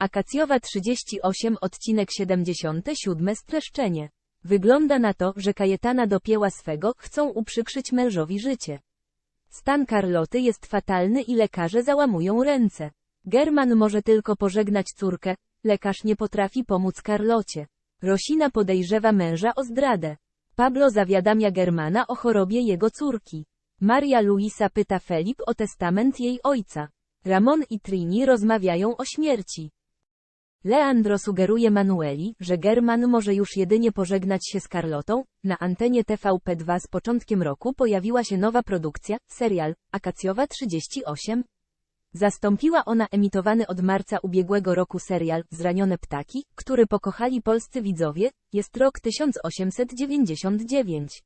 Akacjowa 38 odcinek 77 streszczenie. Wygląda na to, że Kajetana dopięła swego, chcą uprzykrzyć mężowi życie. Stan Karloty jest fatalny i lekarze załamują ręce. German może tylko pożegnać córkę, lekarz nie potrafi pomóc Karlocie. Rosina podejrzewa męża o zdradę. Pablo zawiadamia Germana o chorobie jego córki. Maria Luisa pyta Felip o testament jej ojca. Ramon i Trini rozmawiają o śmierci. Leandro sugeruje Manueli, że German może już jedynie pożegnać się z Carlotą. Na antenie TVP2 z początkiem roku pojawiła się nowa produkcja, serial, Akacjowa 38. Zastąpiła ona emitowany od marca ubiegłego roku serial Zranione ptaki, który pokochali polscy widzowie, jest rok 1899.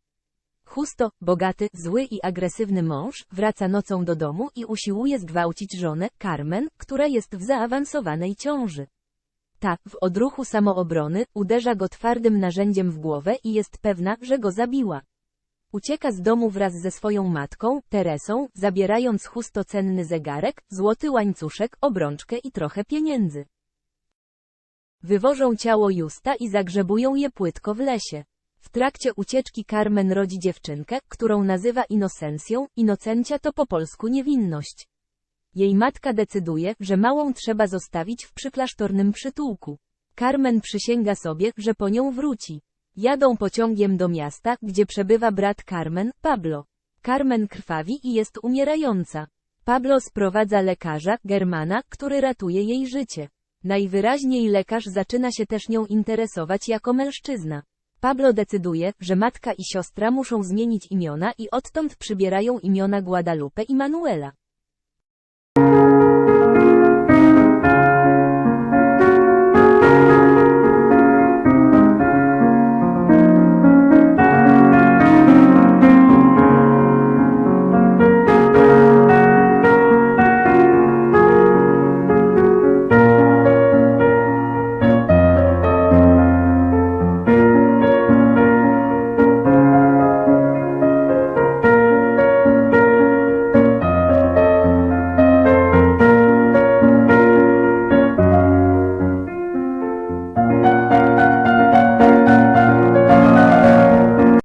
Husto, bogaty, zły i agresywny mąż, wraca nocą do domu i usiłuje zgwałcić żonę, Carmen, która jest w zaawansowanej ciąży. Ta, w odruchu samoobrony, uderza go twardym narzędziem w głowę i jest pewna, że go zabiła. Ucieka z domu wraz ze swoją matką, Teresą, zabierając chusto cenny zegarek, złoty łańcuszek, obrączkę i trochę pieniędzy. Wywożą ciało Justa i zagrzebują je płytko w lesie. W trakcie ucieczki Carmen rodzi dziewczynkę, którą nazywa Inocencją, Inocencia to po polsku niewinność. Jej matka decyduje, że małą trzeba zostawić w przyklasztornym przytułku. Carmen przysięga sobie, że po nią wróci. Jadą pociągiem do miasta, gdzie przebywa brat Carmen, Pablo. Carmen krwawi i jest umierająca. Pablo sprowadza lekarza, Germana, który ratuje jej życie. Najwyraźniej lekarz zaczyna się też nią interesować jako mężczyzna. Pablo decyduje, że matka i siostra muszą zmienić imiona i odtąd przybierają imiona Guadalupe i Manuela.